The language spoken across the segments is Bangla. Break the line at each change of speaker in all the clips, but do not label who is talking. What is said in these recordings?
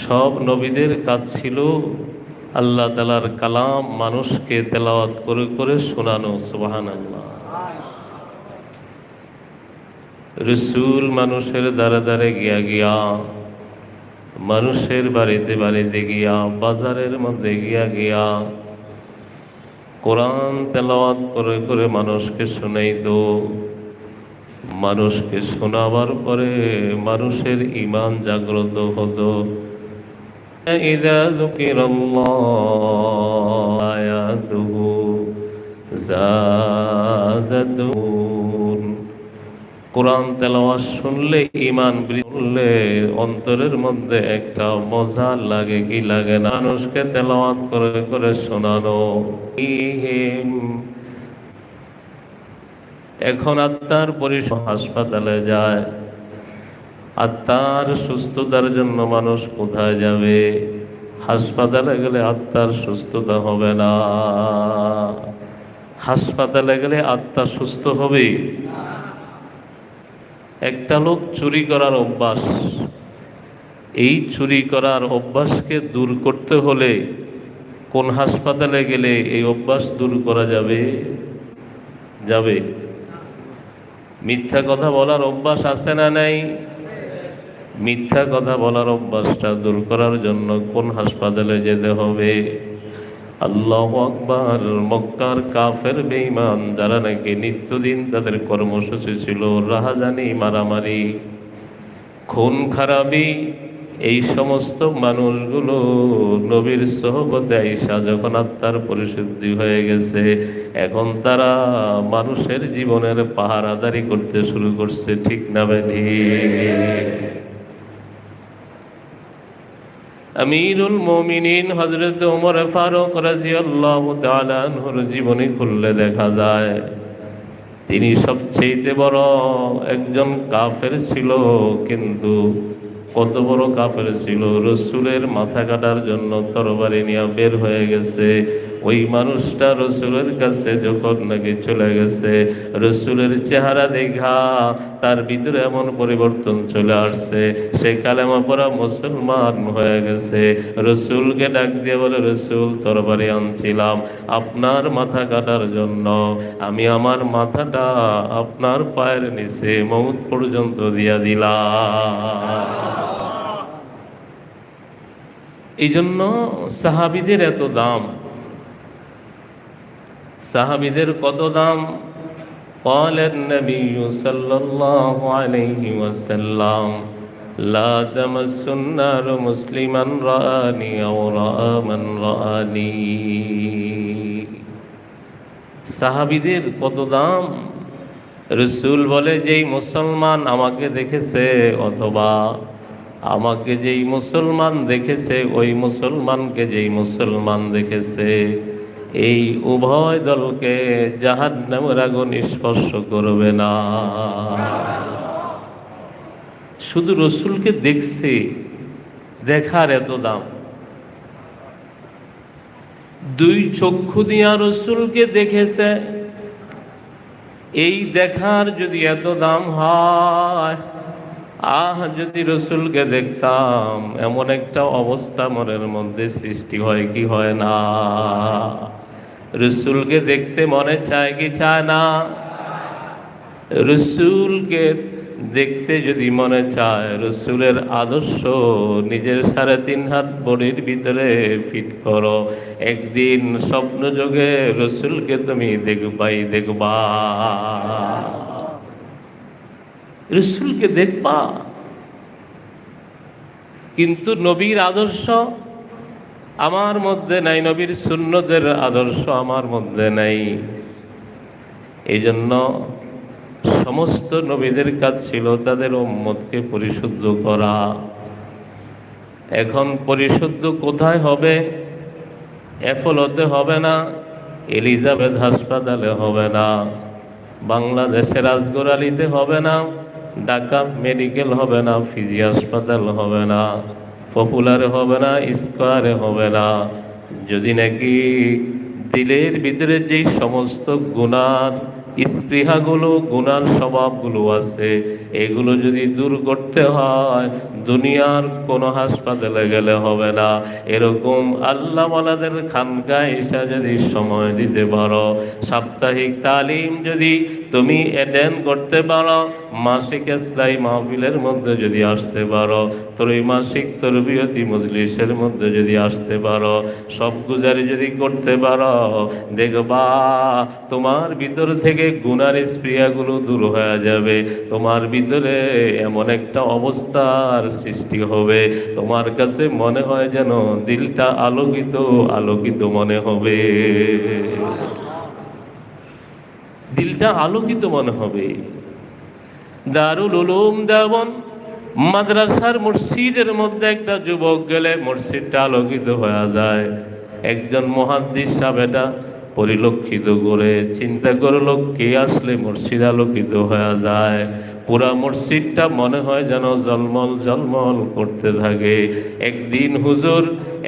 সব নবীদের কাজ ছিল আল্লাহ তালার কালাম মানুষকে তেলাওয়াত করে করে শোনানো সুবাহান আল্লাহ রসুল মানুষের দ্বারে দ্বারে গিয়া গিয়া, মানুষের বাড়িতে বাড়িতে গিয়া, বাজারের মধ্যে গিয়া গিয়া কোরআন তেলাওয়াত করে করে মানুষকে শোনাইত। মানুষকে শোনাবার পরে মানুষের ইমান জাগ্রত হতো إذا ذكر الله آياته زادتهم কোরআন তেলাওয়াত শুনলে ইমান বৃদ্ধি অন্তরের মধ্যে একটা মজা লাগে কি লাগে না মানুষকে তেলাওয়াত করে করে শোনানো এখন আত্মার পরিষ হাসপাতালে যায়। আত্মার সুস্থতার জন্য মানুষ কোথায় যাবে? হাসপাতালে গেলে আত্মার সুস্থতা হবে না। হাসপাতালে গেলে আত্মা সুস্থ হবে? একটা লোক চুরি করার অভ্যাস। এই চুরি করার অভ্যাসকে দূর করতে হলে কোন হাসপাতালে গেলে এই অভ্যাস দূর করা যাবে? যাবে। মিথ্যা কথা বলার অভ্যাস আছে না নাই? মিথ্যা কথা বলার অভ্যাসটা দূর করার জন্য কোন হাসপাতালে যেতে হবে? আল্লাহ আকবার। মক্কার কাফের বেঈমান যারা নাকি নিত্যদিন তাদের কর্মসূচি ছিল রাহাজানি, মারামারি, খুন, খারাপি এই সমস্ত মানুষগুলো নবীর সহবতে আইসা যখন আত্মার পরিশুদ্ধি হয়ে গেছে, এখন তারা মানুষের জীবনের পাহারাদারি করতে শুরু করছে, ঠিক না বেঠি আমিরুল মমিনিন হজরত ওমর ফারুক রাজিয়াল্লাহু তাআলা আনহুর জীবনী খুললে দেখা যায়, তিনি সবচেয়ে বড় একজন কাফের ছিল, কিন্তু কত বড় কাফের ছিল, রসুলের মাথা কাটার জন্য তরবারি নিয়ে বের হয়ে গেছে। ওই মানুষটা রসুলের কাছে যখন নাকি চলে গেছে, রসুলের চেহারা দেখা তার ভিতরে এমন পরিবর্তন চলে আসছে। সে কালেমা পড়া মুসলমান হয়ে গেছে। রসুলকে ডাক দিয়ে বলে, রসুল, তরবারি আনছিলাম আপনার মাথা কাটার জন্য। আমি আমার মাথাটা আপনার পায়ের নিচে মৌত পর্যন্ত দিয়া দিলাম। এই জন্য সাহাবিদের এত দাম সাহাবিদের কত দাম قال النبي صلى الله عليه وسلم لا تمس النار مسلما رآني أو رأى من رآني সাহাবিদের কত দাম রসুল বলে যেই মুসলমান আমাকে দেখেছে অথবা আমাকে যেই মুসলমান দেখেছে, ওই মুসলমানকে যেই মুসলমান দেখেছে। এই উভয় দলকে জাহান নামের আগুন স্পর্শ করবে না। শুধু রসুলকে দেখছে, দেখার এত দাম। দুই চক্ষু দিয়া রসুলকে দেখেছে, এই দেখার যদি এত দাম হয় আহ, যদি রসুলকে দেখতাম, এমন একটা অবস্থা মনের মধ্যে সৃষ্টি হয় কি হয় না? রসুলকে দেখতে মনে চায় কি চায় না? রসুলকে দেখতে যদি মনে চায়, রসুলের আদর্শ নিজের সাড়ে তিন হাত বডির ভিতরে ফিট করো। একদিন স্বপ্ন যোগে রসুলকে তুমি দেখবাই দেখবা। রসুলকে দেখবা। কিন্তু নবীর আদর্শ আমার মধ্যে নাই, নবীর শূন্যদের আদর্শ আমার মধ্যে নাই। এই জন্য সমস্ত নবীদের কাজ ছিল তাদের উম্মতকে পরিশুদ্ধ করা। এখন পরিশুদ্ধ কোথায় হবে? এফলতে হবে না, এলিজাবেথ হাসপাতালে হবে না, বাংলাদেশের রাজগোড়ালিতে হবে না। ঢাকা মেডিকেল হবে না, ফিজি হাসপাতাল হবে না, পপুলারে হবে না, স্কোয়ারে হবে না। যদি নাকি দিলের ভিতরে যেই সমস্ত গুণার স্পৃহাগুলো গুনার স্বভাবগুলো আছে। এগুলো যদি দূর করতে হয়, দুনিয়ার কোনো হাসপাতালে গেলে হবে না। এরকম আল্লাহ মালাদের খানকায় এসে যদি সময় দিতে পারো, সাপ্তাহিক তালিম যদি তুমি অ্যাটেন্ড করতে পারো, মাসিক ইসলাই মাহফিলের মধ্যে যদি আসতে পারো, ত্রৈমাসিক তরবিয়তি মজলিসের মধ্যে যদি আসতে পারো, সব গুজারি যদি করতে পারো, দেখবা তোমার ভিতর থেকে গুনার স্প্রিয়াগুলো দূর হয়ে যাবে। তোমার ভিতরে এমন একটা অবস্থার সৃষ্টি হবে। তোমার কাছে মনে হয় যেন দিলটা আলোকিত আলোকিত মনে হবে। দিলটা আলোকিত মনে হবে। দারুল উলুম দেবন মাদ্রাসার মসজিদের মধ্যে একটা যুবক গেলে মসজিদটা আলোকিত হয়ে যায়। একজন মহাদ্দিস সাহেব এটা পরিলক্ষিত করে। চিন্তা করল কে আসলে মসজিদ আলোকিত হয়ে যায়? পুরা মসজিদটা মনে হয় যেন জলমল জলমল করতে থাকে। একদিন হুজুর,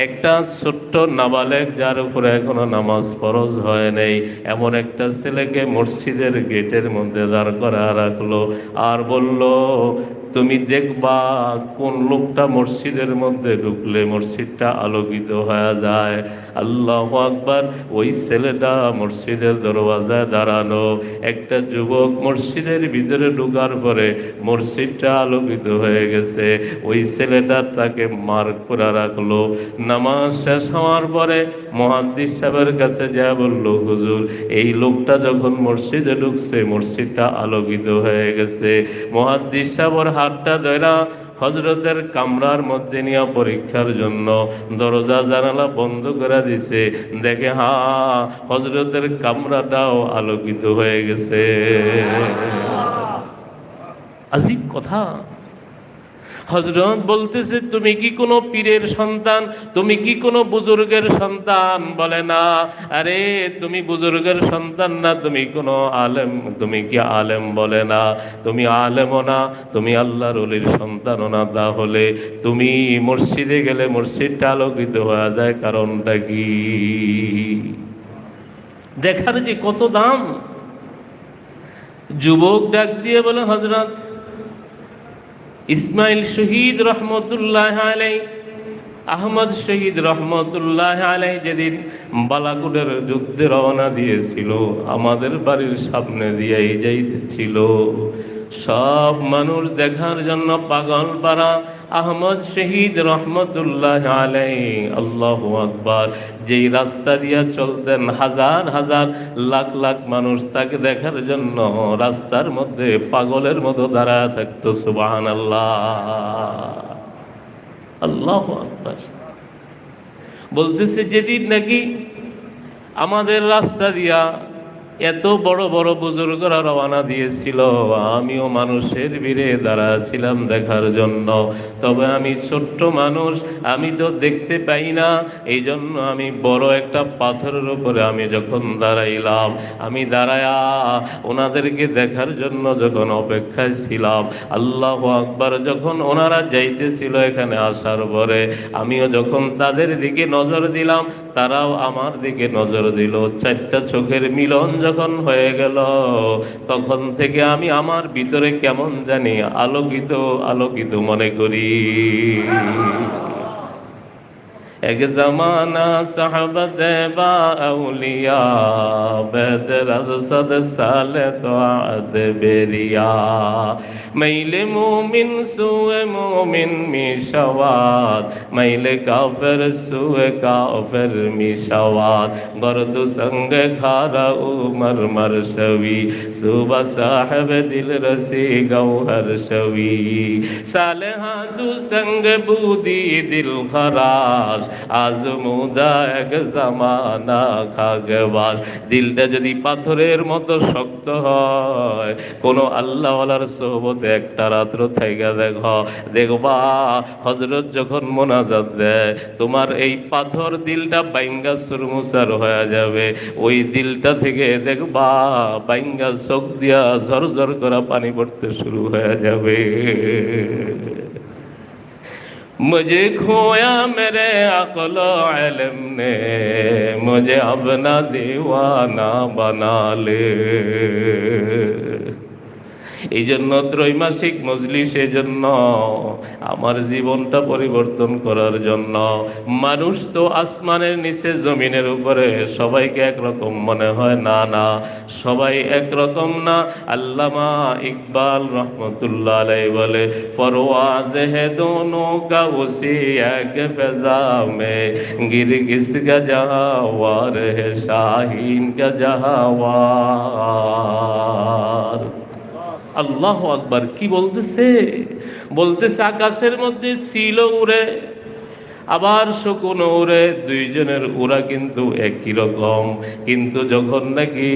একটা ছোট্ট নাবালেক যার উপরে এখনও নামাজ ফরজ হয় নাই, এমন একটা ছেলেকে মসজিদের গেটের মধ্যে দাঁড় করা রাখল আর বলল তুমি দেখবা কোন লোকটা মসজিদের মধ্যে ঢুকলে মসজিদটা আলোকিত হয়ে যায়। আল্লাহ আকবার, ওই ছেলেটা মসজিদের দরওয়াজায় দাঁড়ানো একটা যুবক মসজিদের ভিতরে ঢুকার পরে মসজিদটা আলোকিত হয়ে গেছে। ওই ছেলেটা তাকে মার করে রাখল। নামাজ শেষ হওয়ার পরে মহাদ্দিস সাহেবের কাছে যা বলল, হুজুর, এই লোকটা যখন মসজিদে ঢুকছে, মসজিদটা আলোকিত হয়ে গেছে। মহাদ্দিস সাহেবের হাতটা ধরা হজরতের কামরার মধ্যে নিয়ে পরীক্ষার জন্য দরজা, জানালা বন্ধ করে দিছে। দেখে, হা হজরতের কামরাটাও আলোকিত হয়ে গেছে। আজিব কথা। হজরত বলতেছে, তুমি কি কোনো পীরের সন্তান? তুমি কি কোনো বুজুর্গের সন্তান? বলে, না। আরে, তুমি বুজুর্গের সন্তান না, তুমি কোনো আলেম। তুমি কি আলেম? বলে, না। তুমি আলেমও না, তুমি আল্লাহর অলির সন্তানও না। তাহলে তুমি মসজিদে গেলে মসজিদটা আলোকিত হয়ে যায় কারণটা কি? দেখার যে কত দাম। যুবক ডাক দিয়ে বলে, হজরত ইসমাইল শহীদ রহমতুল্লাহ আলাই, আহমদ শহীদ রহমতুল্লাহ আলাই যেদিন বালাকুটের যুদ্ধে রওনা দিয়েছিল, আমাদের বাড়ির সামনে দিয়েই যাইতেছিল। সব মানুষ দেখার জন্য পাগল পারা। আহমদ শহীদ রহমতুল্লাহ আলাই আল্লাহ আকবার। যেই রাস্তা দিয়া চলতেন হাজার হাজার লাখ লাখ মানুষ, তাকে দেখার জন্য রাস্তার মধ্যে পাগলের মতো দাঁড়ায় থাকতো সুবাহান আল্লাহ আল্লাহ আকবার। বলতেছে, যেদিন নাকি আমাদের রাস্তা দিয়া এত বড় বড় বুজুর্গরা রওনা দিয়েছিল। আমিও মানুষের ভিড়ে দাঁড়াছিলাম দেখার জন্য। তবে আমি ছোট্ট মানুষ, আমি তো দেখতে পাই না। এই জন্য আমি বড় একটা পাথরের উপরে আমি যখন দাঁড়াইলাম, আমি দাঁড়ায়া ওনাদেরকে দেখার জন্য যখন অপেক্ষায় ছিলাম, আল্লাহ আকবার যখন ওনারা যাইতেছিল এখানে আসার পরে, আমিও যখন তাদের দিকে নজর দিলাম, তারাও আমার দিকে নজর দিল। চারটা চোখের মিলন যখন হয়ে গেল তখন থেকে আমি আমার ভিতরে কেমন জানি আলোকিত আলোকিত মনে করি। এক জমানা সাহবত বা আউলিয়া, বেদ রসদ সালে তো আদ বেরিয়া। মাইলে মুমিন সুয়ে মুমিন মিশাওয়াত, মাইলে কাফের সুয়ে কাফের মিশাওয়াত। গরদু সঙ্গ খারা উমর মর শবি সুবা সাহেব দিল রসি গৌহর শবি। সালেহা দু সঙ্গ বুদি দিল খরাস আজমুদা এক জামানা খাগবাস। দিলটা যদি পাথরের মতো শক্ত হয়, কোনো আল্লাহওয়ালার সোহবতে একটা রাত্র থেকে দেখ। দেখবা হজরত যখন মোনাজাত দেয়, তোমার এই পাথর দিলটা বাইঙ্গা সুরমুসার হয়ে যাবে। ওই দিলটা থেকে দেখবা, বাইঙ্গা চোখ দিয়া ঝরঝর করা পানি পড়তে শুরু হয়ে যাবে। مجھے کھویا میرے عقل و علم نے مجھے اپنا دیوانہ بنا لے۔ এই জন্য ত্রৈমাসিক মজলিসের জন্য, আমার জীবনটা পরিবর্তন করার জন্য। মানুষ তো আসমানের নিচে, জমিনের উপরে, সবাইকে একরকম মনে হয় না না। সবাই একরকম না। আল্লামা ইকবাল রহমতুল্লাহ আলাই বলে, ফরওয়াজ হে এক ফেজা মে, গির গিস কা জাহাওয়ার হে শাহিন কা আল্লাহ আকবার কি বলতেছে? বলতেছে আকাশের মধ্যে ছিল উড়ে আবার শকুন ওরে, দুইজনের ওরা কিন্তু একই রকম। কিন্তু যখন নাকি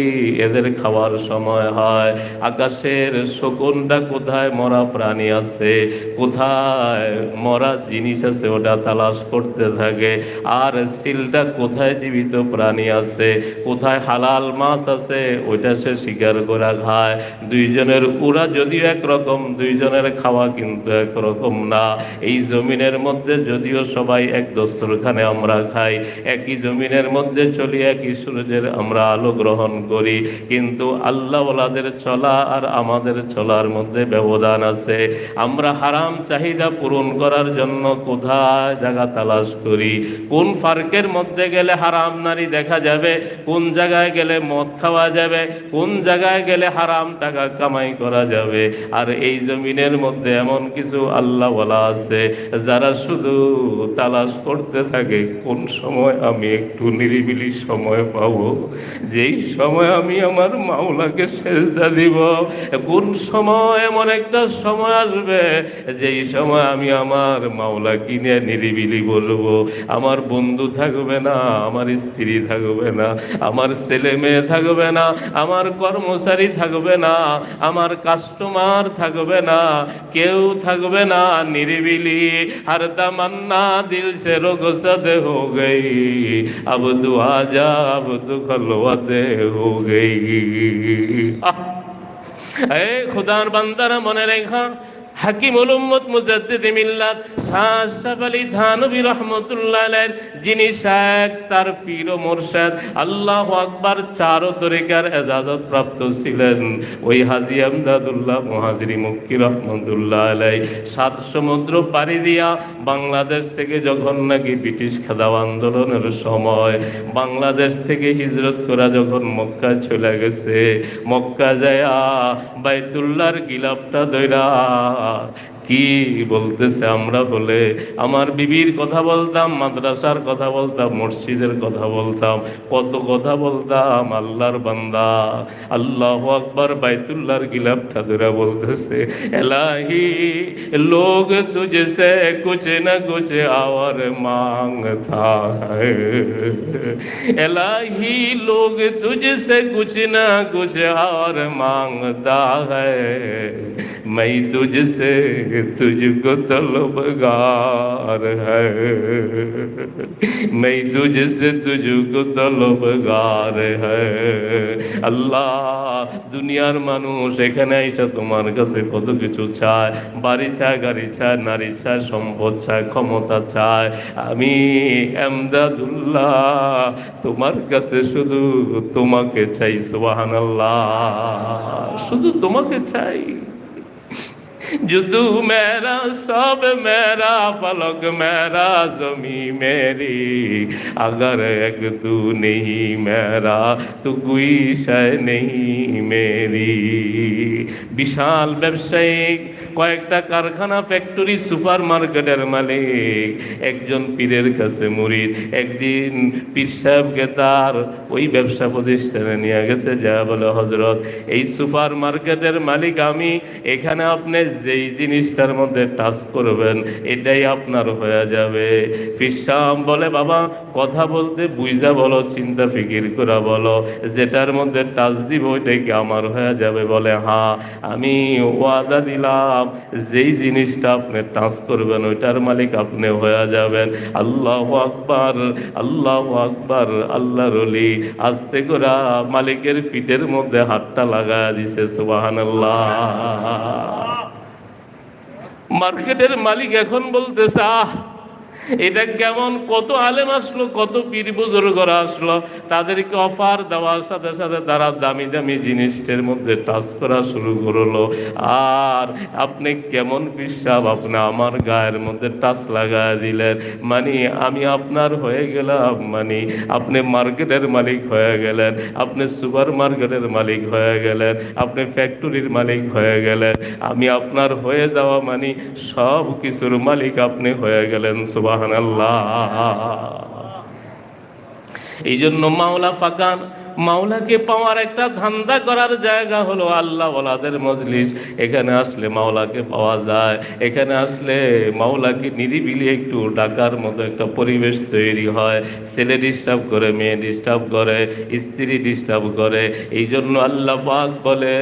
এদের খাওয়ার সময় হয়, আকাশের শকুনটা কোথায় মরা প্রাণী আছে, কোথায় মরা জিনিস আছে ওটা তালাশ করতে থাকে, আর সিলটা কোথায় জীবিত প্রাণী আছে, কোথায় হালাল মাছ আছে, ওইটা সে শিকার করে খায়। দুইজনের উড়া যদিও একরকম, দুইজনের খাওয়া কিন্তু একরকম না। এই জমিনের মধ্যে যদিও সবাই এক দস্তরখানে আমরা খাই, একই জমিনের মধ্যে চলি, একই সূর্যের আমরা আলো গ্রহণ করি। কিন্তু আল্লাহ ওলাদের চলা আর আমাদের চলার মধ্যে ব্যবধান আছে। আমরা হারাম চাহিদা পূরণ করার জন্য কোথায় জায়গা তালাশ করি? কোন ফার্কের মধ্যে গেলে হারাম নারী দেখা যাবে? কোন জায়গায় গেলে মদ খাওয়া যাবে? কোন জায়গায় গেলে হারাম টাকা কামাই করা যাবে? আর এই জমিনের মধ্যে এমন কিছু আল্লাহ বলা আছে, যারা শুধু তালাশ করতে থাকে, কোন সময় আমি একটু নিরিবিলি সময় পাবো? যেই সময় আমি আমার মাওলাকে সেজদা দিব, কোন সময় এমন একটা সময় আসবে? যেই সময় আমি আমার মাওলা কিনে নিরিবিলি বসবো? আমার বন্ধু থাকবে না, আমার স্ত্রী থাকবে না, আমার ছেলে মেয়ে থাকবে না, আমার কর্মচারী থাকবে না, আমার কাস্টমার থাকবে না, কেউ থাকবে না, নিরিবিলি আর তামান্না दिल से रुखसत हो गई अब दुआ जा अब दुख खलवत हो गई ए खुदार बंदर मने रेखा হাকিম উম্মত মুজাদ্দিদ মিল্লাত শাহ আশরাফ আলী থানভী রাহমাতুল্লাহ আলাইহির যিনি শায়েখ তার পীর ও মুরশিদ আল্লাহু আকবার চার তরিকার এজাজত প্রাপ্ত ছিলেন। ওই হাজী আমদাদুল্লাহ মুহাজিরি মুক্কি রহমতুল্লাহ আলাই সাত সমুদ্র পাড়ি দিয়া বাংলাদেশ থেকে যখন নাকি ব্রিটিশ খেদাও আন্দোলনের সময় বাংলাদেশ থেকে হিজরত করা যখন মক্কা চলে গেছে, মক্কা যায়া বাইতুল্লাহর গিলাফটা দইরা কি বলতেছে আমরা বলে? আমার বিবির কথা বলতাম, মাদ্রাসার কথা বলতাম, মসজিদের কথা বলতাম, কত কথা বলতাম, আল্লাহর বান্দা। আল্লাহ আকবর বাইতুল্লাহর গিলাপ ধরে বলতেছে, এলাহি, লোক তুঝেছে কুচে না কুচে আওয়ার মাং থা এলাহি, লোক তুঝেছে কুচে না কুছ আর মাংতা হ্যাঁ मैं तुझसे तुझको तलबगार है मैं तुझसे तुझको तलबगार है আল্লাহ দুনিয়ার মানুষ এখানে এসে তোমার কাছে কত কিছু চায় বাড়ি চায় গাড়ি চায় নারী চায় সম্পদ চায় ক্ষমতা চায় আমি এমদাদুল্লাহ তোমার কাছে শুধু তোমাকে চাই সুবাহান শুধু তোমাকে চাই जुदू मेरा सब मेरा फलक मेरा जमी मेरी अगर एक तू नहीं मेरा तो कोई शय नहीं मेरी বিশাল ব্যবসায়িক কয়েকটা কারখানা ফ্যাক্টরি সুপার মার্কেটের মালিক একজন পীরের কাছে মুরিদ একদিন পীর সাহেবকে তার ওই ব্যবসা প্রতিষ্ঠানে নিয়ে গেছে যা বলে হজরত এই সুপার মার্কেটের মালিক আমি এখানে আপনি যেই জিনিসটার মধ্যে টাচ করবেন, এটাই আপনার হয়ে যাবে। ফিসাম বলে, বাবা, কথা বলতে বুঝা বলো, চিন্তা ফিকির করা বলো। যেটার মধ্যে টাচ দিব, ওইটাই কি আমার হয়ে যাবে? বলে হ্যাঁ আমি ওয়াদা দিলাম, যেই জিনিসটা আপনি টাচ করবেন, ওইটার মালিক আপনি হয়ে যাবেন। আল্লাহ আকবার আল্লাহ আকবার আল্লাহ রলি আস্তে করে মালিকের পিঠের মধ্যে হাতটা লাগায় দিছে সুবাহান মার্কেটের মালিক এখন বলতেছে আহ এটা কেমন কত আলেম আসলো, কত পীর বুজুর্গরা আসলো, তাদেরকে অফার দেওয়ার সাথে সাথে তারা দামি দামি জিনিসটার মধ্যে টাচ করা শুরু করল। আর আপনি কেমন বিশ্বাস, আপনি আমার গায়ের মধ্যে টাচ লাগায় দিলেন। মানে আমি আপনার হয়ে গেলাম মানে আপনি মার্কেটের মালিক হয়ে গেলেন, আপনি সুপার মার্কেটের মালিক হয়ে গেলেন, আপনি ফ্যাক্টরির মালিক হয়ে গেলেন। আমি আপনার হয়ে যাওয়া মানে সব কিছুর মালিক আপনি হয়ে গেলেন সুবাহান এই জন্য মাওলা পাকান মাওলাকে পাওয়ার একটা ধান্দা করার জায়গা হলো আল্লাহ ওলাদের মজলিস। এখানে আসলে মাওলাকে পাওয়া যায়। এখানে আসলে মাওলাকে নিরিবিলি একটু ডাকার মতো একটা পরিবেশ তৈরি হয়। ছেলে ডিস্টার্ব করে, মেয়ে ডিস্টার্ব করে, স্ত্রী ডিস্টার্ব করে। এই জন্য আল্লাহ পাক বলে,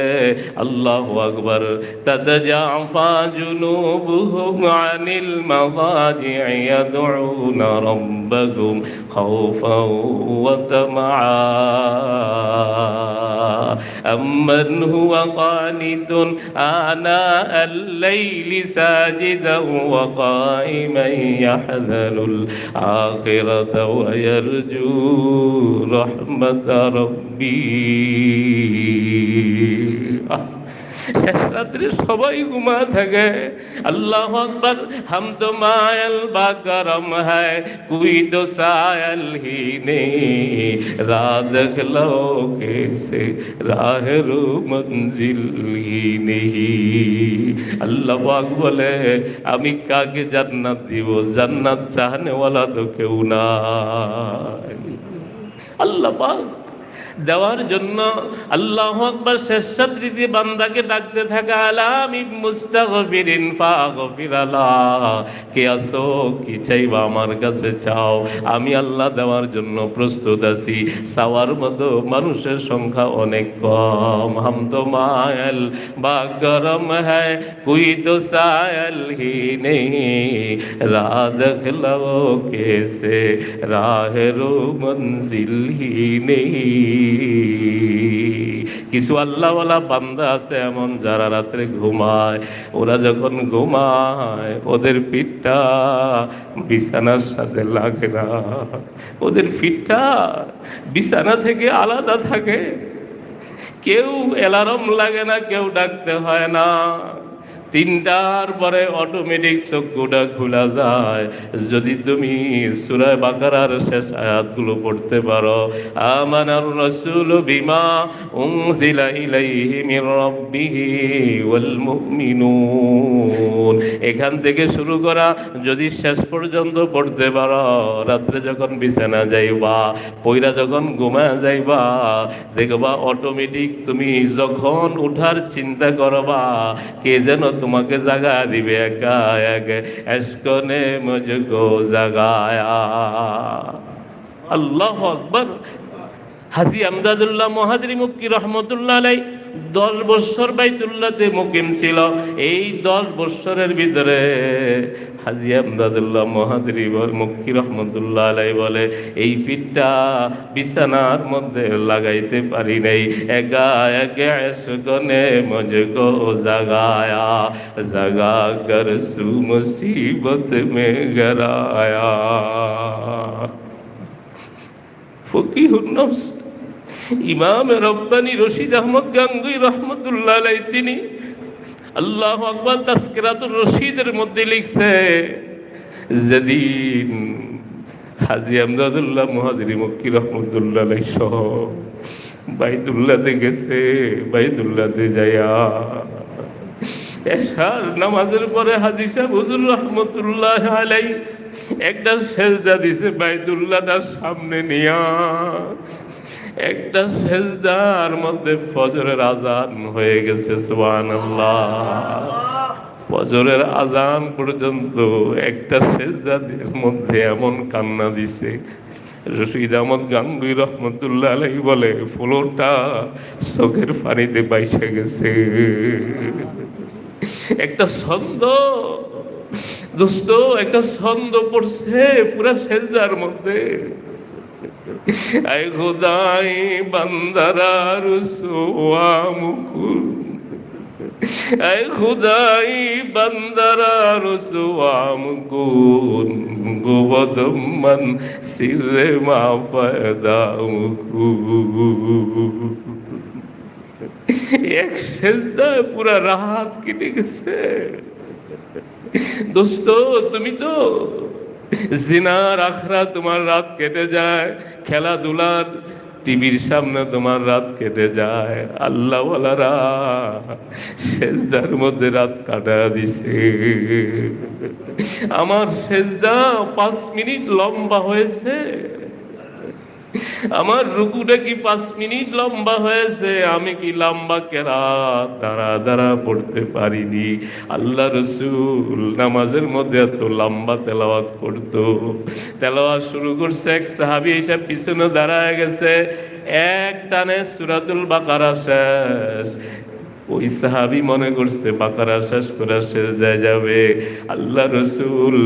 আল্লাহ আকবর। তাদজাফা জুনুবুহুম আনিল ইয়াদউনা রাব্বাহুম খাওফাও ওয়া তামাআ أمن هو قانت آناء الليل ساجدا وقائما يحذر الآخرة ويرجو رحمة ربي. শেষ রাত্রে সবাই ঘুমা থাকে। আল্লাহ আকবর হাম তো মায়াল বা গরম হ্যায় কুই তো সায়াল হি নেই। রা দেখল কেসে রাহ রো মঞ্জিল হি নেহি আল্লাহ পাক বলে, আমি কাকে জান্নাত দিব? জান্নাত চাহনেওয়ালা তো কেউ না আল্লাহ বাক দেওয়ার জন্য আল্লাহ আকবার শেষ বান্দাকে ডাকতে থাকা, আলাম মুস্তাগফিরিন ফাগফির আল্লাহ কে আসো কি চাইবা আমার কাছে চাও? আমি আল্লাহ দেওয়ার জন্য প্রস্তুত আছি। সাওয়ার মতো মানুষের সংখ্যা অনেক কম। হাম তো মায়াল, বা গরম হ্যায়, কুই তো সায়াল হি নেই। রাত দেখলাও কেসে, রাহেরো মঞ্জিল হি নেই। কিছু আল্লাহওয়ালা বান্দা আছে এমন যারা রাত্রে ঘুমায়। ওরা যখন ঘুমায়, ওদের পিঠটা বিছানার সাথে লাগে না। ওদের পিঠটা বিছানা থেকে আলাদা থাকে। কেউ অ্যালার্ম লাগে না, কেউ ডাকতে হয় না। তিনটার পরে অটোমেটিক চোখ চক্ষুটা খোলা যায়। যদি তুমি সুরায় বাকারার শেষ আয়াতগুলো পড়তে পারো, আমানার রসুল বিমা উনজিলা ইলাইহি মির রাব্বিহি ওয়াল মুমিনুন। এখান থেকে শুরু করা, যদি শেষ পর্যন্ত পড়তে পারো, রাত্রে যখন বিছানা যাইবা পইরা যখন ঘুমা যাইবা, দেখবা অটোমেটিক তুমি যখন উঠার চিন্তা করবা, কে যেন তোমাকে জাগা দিবে একা এক। এসকনে মুঝকো জাগায়া। আল্লাহ আকবর। হাজি আমদাদুল্লাহ মহাজরি মুক্তি রহমতুল্লাহ আলাই দশ বৎসর বাইতুল্লাতে মুকিম ছিল। এই দশ বৎসরের ভিতরে হাজি আমদাদুল্লাহ মহাজরি মুক্কি রহমতুল্লাহ আলাই বলে, এই পিঠটা বিছানার মধ্যে লাগাইতে পারি নাই। একা একে এসগনে মজকো জাগায়া, জাগা কর সু মুসিবত মে গরায়া। ফকিহুন নফস। ইমাম রব্বানি রশিদ আহমদ গাঙ্গুই রহমতুল্লাহ তিনি আল্লাহ আকবর তাস্কিরাতুর রশিদের মধ্যে লিখছে যেদিন হাজি আমদাদুল্লাহ মহাজিরি মক্কি রহমতুল্লাহ সহ বাইতুল্লাতে গেছে বাইতুল্লাতে যাইয়া এশার নামাজের পরে হাজি সাহেব হুজুর রহমতুল্লাহ আলাই একটা সেজদা দিছে বাইতুল্লাহটার সামনে নিয়া। একটা সেজদার মধ্যে ফজরের আজান হয়ে গেছে, সুবহানাল্লাহ। ফজরের আজান পর্যন্ত একটা সেজদাদের মধ্যে এমন কান্না দিছে। রশিদ আহমদ গাঙ্গুই রহমতুল্লাহ আলাই বলে, ফ্লোরটা চোখের পানিতে বাইসে গেছে। একটা ছন্দ। দোস্ত, একটা ছন্দ পড়ছে পুরা সেজদার মধ্যে। আই খোদাই বান্দারা রুসুয়া মুকুল اے خدائی بندرا رسوام کن گودم من سر ما فدام এক সেজদায় পুরা রাত কেটে গেছে দোস্ত তুমি তো জিনার আখরা তোমার রাত কেটে যায়, খেলাধুলার টিভির সামনে তোমার রাত কেটে যায়। আল্লাহওয়ালারা সেজদার মধ্যে রাত কাটা দিছে। আমার সেজদা পাঁচ মিনিট লম্বা হয়েছে। আমার রুকুটা কি পাঁচ মিনিট লম্বা হয়েছে? আমি কি লম্বা কেরা দাঁড়া দাঁড়া পড়তে পারিনি। আল্লাহ রসুল নামাজের মধ্যে এত লম্বা তেলাওয়াত করতো। তেলাওয়াত শুরু করছে, এক সাহাবি হিসাব পিছনে দাঁড়ায় গেছে। এক টানে সুরাতুল বাকারা শেষ। ওই সাহাবি মনে করছে, বাকারা শেষ করা শেষ দেয় যাবে। আল্লাহ রসুল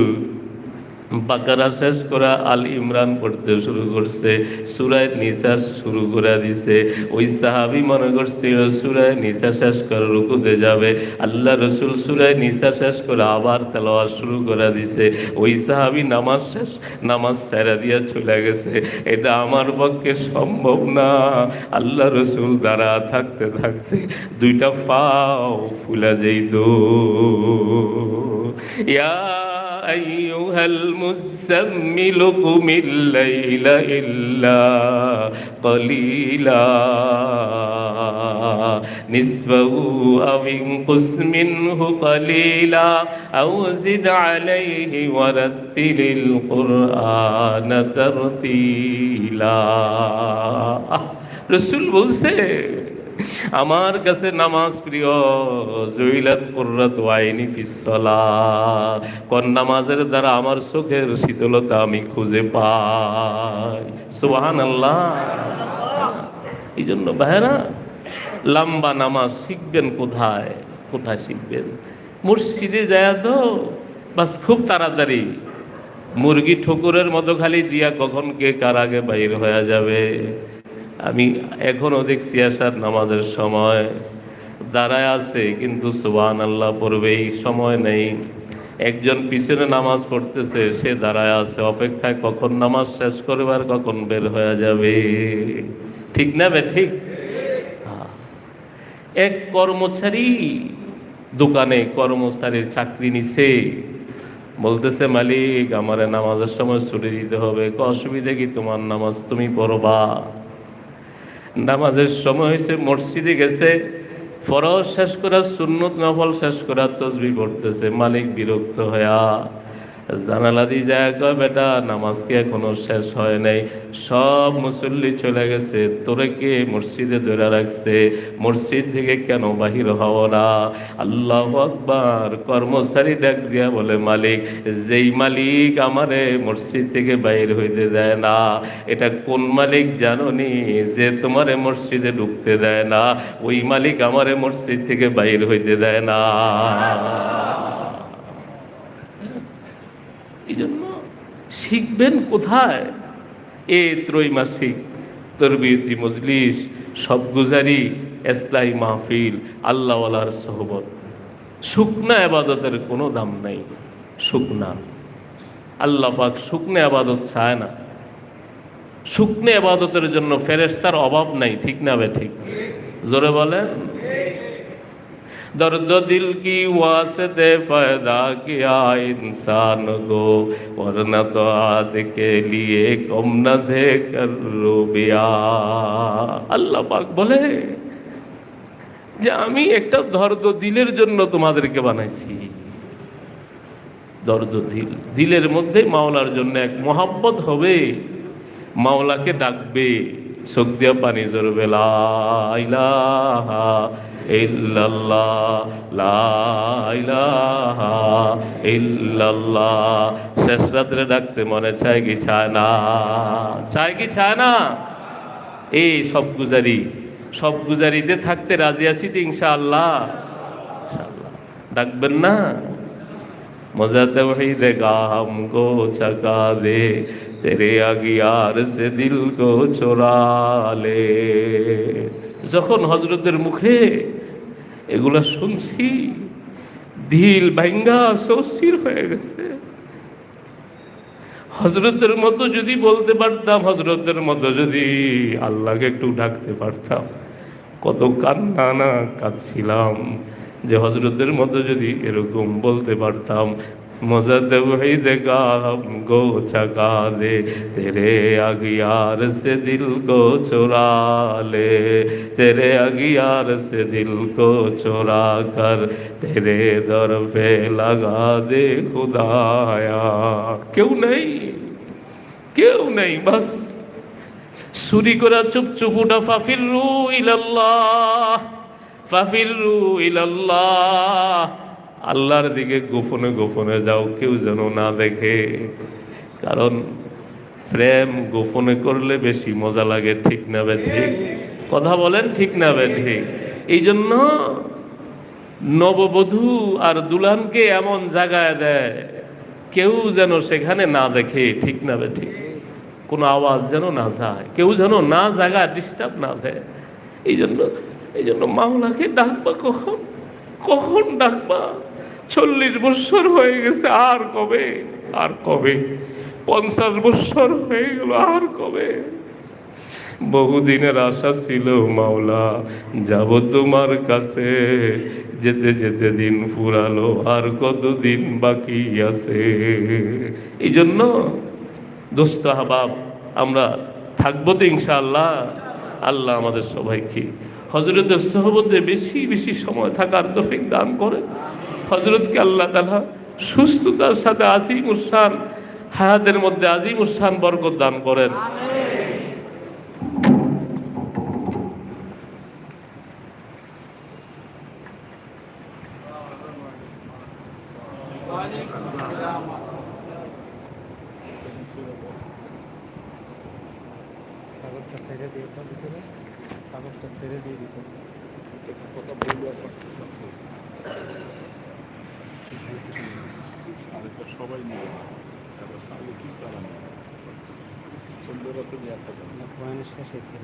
বাকারা শেষ করা আল ইমরান পড়তে শুরু করছে, সুরায় নিসা শুরু করে দিছে। ওই সাহাবি মনে করছিল, সুরায় নিসা শেষ করে রুকুতে যাবে। আল্লাহ রসুল সুরায় নিসা শেষ করে আবার তেলাওয়াত শুরু করে দিছে। ওই সাহাবি নামাজ শেষ, নামাজ সেরা দিয়া চলে গেছে। এটা আমার পক্ষে সম্ভব না। আল্লাহ রসুল দ্বারা থাকতে থাকতে দুইটা ফাও ফুলা যেই দো ইয়া أيها المزمل قم الليل إلا قليلا نصفه أو انقص منه قليلا أو زد عليه ورتل القرآن ترتيلا রসুল বলছে আমার কাছে নামাজ প্রিয়, জইলাত কুররাত ওয়াইনি ফিসলা কোন নামাজের দ্বারা আমার চোখের শীতলতা আমি খুঁজে পাই। সুবহানাল্লাহ। এই জন্য ভাইরা লম্বা নামাজ শিখবেন কোথায়? কোথায় শিখবেন? মসজিদে যায় তো বাস খুব তাড়াতাড়ি। মুরগি ঠকুরের মতো খালি দিয়া কখন কে কার আগে বাইর হয়ে যাবে? আমি এখনও দেখছি আসার নামাজের সময় দাঁড়ায় আছে, কিন্তু সুবান আল্লাহ পড়বেই সময় নেই। একজন পিছনে নামাজ পড়তেছে, সে দাঁড়ায় আছে। অপেক্ষায় কখন নামাজ শেষ করবে আর কখন বের হয়ে যাবে? ঠিক না বে, ঠিক? হ্যাঁ। এক কর্মচারী দোকানে কর্মচারীর চাকরি নিছে। বলতেছে, মালিক, আমার নামাজের সময় ছুটি দিতে হবে। অসুবিধা কি তোমার নামাজ? তুমি পড়বা। নামাজের সময় হয়েছে, মসজিদে গেছে, ফরজ শেষ করা, সুন্নত নফল শেষ করা, তসবি করতেছে মালিক বিরক্ত হয়া জানালা দিয়ে যায় বেটা, নামাজ কি এখনও শেষ হয় নাই? সব মুসল্লি চলে গেছে, তোরে কে মসজিদে ধরে রাখছে? মসজিদ থেকে কেন বাহির হও না? আল্লাহ আকবার, কর্মচারী ডাক দিয়া বলে, মালিক, যেই মালিক আমারে মসজিদ থেকে বাইর হইতে দেয় না, এটা কোন মালিক জানোনি যে তোমারে মসজিদে ঢুকতে দেয় না? ওই মালিক আমারে মসজিদ থেকে বাইর হইতে দেয় না। এই জন্য শিখবেন কোথায়? এ ত্রৈমাসিক, তরবিয়তি মজলিস, সব গুজারি, এসলাই মাহফিল, আল্লাহওয়ালার সহবত। শুকনা আবাদতের কোনো দাম নাই। শুকনা। আল্লাহ পাক শুকনো আবাদত চায় না। শুকনো আবাদতের জন্য ফেরেস্তার অভাব নাই, ঠিক না বে ঠিক? জোরে বলেন? दर्द दिल की वास्ते फायदा किया इंसान को वरना तो आद के लिए कम न दे कर রুবিয়া আল্লাহ পাক বলে যে আমি একটা দর্দ দিলের জন্য তোমাদেরকে বানাইছি দর্দ দিল দিলের মধ্যে মাওলার জন্য এক মহাব্বত হবে মাওলাকে ডাকবে চোখ দিয়া পানি জরবে লা ইলাহা ইল্লাল্লাহ, লা ইলাহা ইল্লাল্লাহ। শেষ রাত্রে ডাকতে মনে চায় কি চায় না? চায় কি চায় না? এই সব গুজারি, সব গুজারিতে থাকতে রাজি আছি তো ইনশাআল্লাহ। ডাকবেন না? মজাতে তো দে গা হমকো দে, তেরে আগিয়ার সে দিল গো চোরা লে। যখন হজরতের মুখে এগুলা শুনছি, দিল ভাঙ্গা, সৌসির হয়ে গেছে। হজরতের মতো যদি বলতে পারতাম, হজরতের মতো যদি আল্লাহকে একটু ডাকতে পারতাম, কত কান্না না কাঁদছিলাম যে হজরতের মতো যদি এরকম বলতে পারতাম मजा वहीद काम गो चका दे तेरे अगियार से दिल को चुरा ले तेरे अगियार से दिल को चुरा कर तेरे दर पे लगा दे खुदाया क्यों नहीं কেউ নেই বাস চুরি করা চুপ চুপ উঠা ফাফিরু ইলাল্লাহ ফাফিরু ইলাল্লাহ আল্লাহর দিকে গোপনে গোপনে যাও, কেউ যেন না দেখে। কারণ প্রেম গোপনে করলে বেশি মজা লাগে, ঠিক না বে ঠিক? কথা বলেন, ঠিক না বে ঠিক? এই জন্য নববধূ আর দুলানকে এমন জায়গায় দেয়, কেউ যেন সেখানে না দেখে, ঠিক না বে ঠিক? কোনো আওয়াজ যেন না যায়, কেউ যেন না জায়গা ডিস্টার্ব না দেয়। এই জন্য এই জন্য মাওলাকে ডাকবা কখন? কখন ডাকবা? চল্লিশ বছর হয়ে গেছে, আর কবে? আর কবে? পঞ্চাশ বছর হয়ে গেল, আর কবে? বহুদিনের আশা ছিল মাওলা, যাব তোমার কাছে। যেতে যেতে দিন ফুরালো, আর কত দিন বাকি আছে? এই জন্য দোস্ত হাবাব আমরা থাকব তো ইনশাআল্লাহ। আল্লাহ আমাদের সবাইকে হজরতের সহবতে বেশি বেশি সময় থাকার তফিক দান করে হজরতকে আল্লাহ তালা সুস্থতার সাথে আজিম উসান হায়াতের মধ্যে আজিম উসান বরকত দান করেন।
কাগজটা ছেড়ে দিয়ে ভিতরে। কাগজটা ছেড়ে দিয়ে ভিতরে।
আরেকটা সবাই মিলে তারপর সামনে কি করা অন্যরা তো নিয়ে একটা
পয়েন্ট শেষ হয়েছে